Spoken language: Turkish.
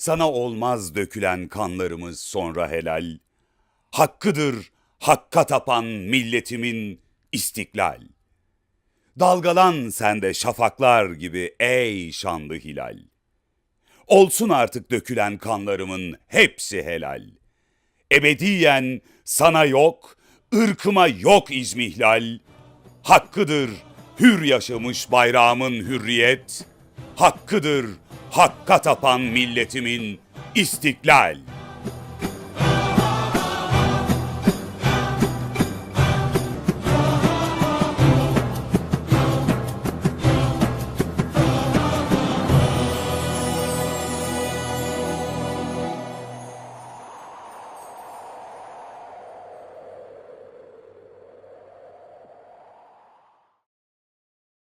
Sana olmaz dökülen kanlarımız sonra helal. Hakkıdır hakka tapan milletimin istiklal. Dalgalan sende şafaklar gibi ey şanlı hilal. Olsun artık dökülen kanlarımın hepsi helal. Ebediyen sana yok, ırkıma yok izmihlal. Hakkıdır hür yaşamış bayrağımın hürriyet. Hakkıdır hakka tapan milletimin istiklal.